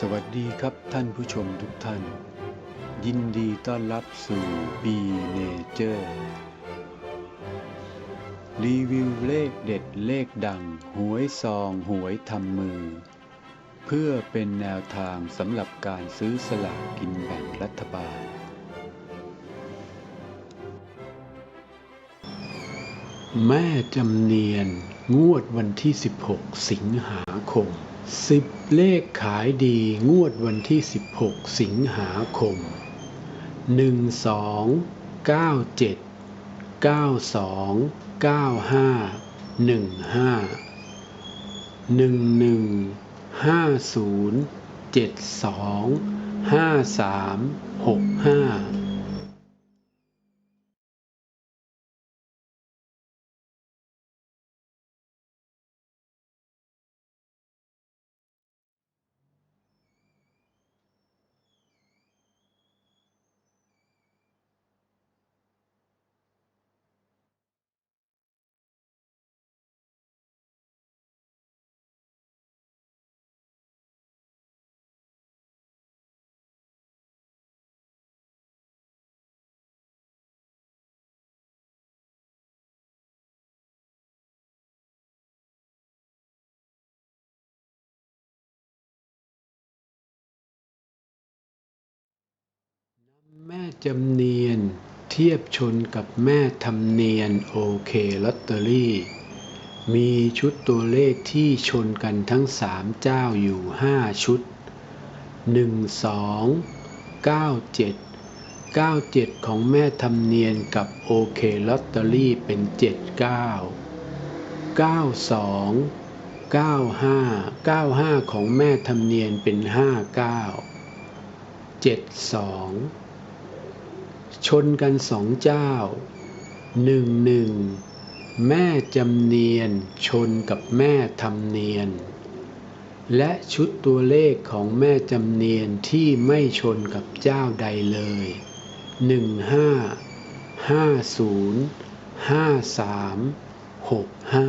สวัสดีครับท่านผู้ชมทุกท่าน ยินดีต้อนรับสู่ B Nature รีวิวเลขเด็ดเลขดัง หวยซองหวยทำมือ เพื่อเป็นแนวทางสำหรับการซื้อสลากกินแบ่งรัฐบาล แม่จำเนียนงวดวันที่ 16 สิงหาคม 10 เลขขายดีงวดวันที่ 16 สิงหาคม 12 97 92 95 15 11 50 72 53 65 จำเนียนเทียบชนกับแม่ทำเนียนโอเคลอตเตอรี่ มีชุดตัวเลขที่ชนกันทั้งสามเจ้าอยู่ห้าชุดหนึ่งสองเก้าเจ็ดเก้าเจ็ดของแม่ทำเนียนกับโอเคลอตเตอรี่เป็นเจ็ดเก้าเก้าสองเก้าห้าเก้าห้าของแม่ทำเนียนเป็นห้าเก้าเจ็ดสอง ชนกันสองเจ้าหนึ่งหนึ่งแม่จำเนียนชนกับแม่ทำเนียน และชุดตัวเลขของแม่จำเนียนที่ไม่ชนกับเจ้าใดเลยหนึ่งห้าห้าศูนย์ห้าสามหกห้า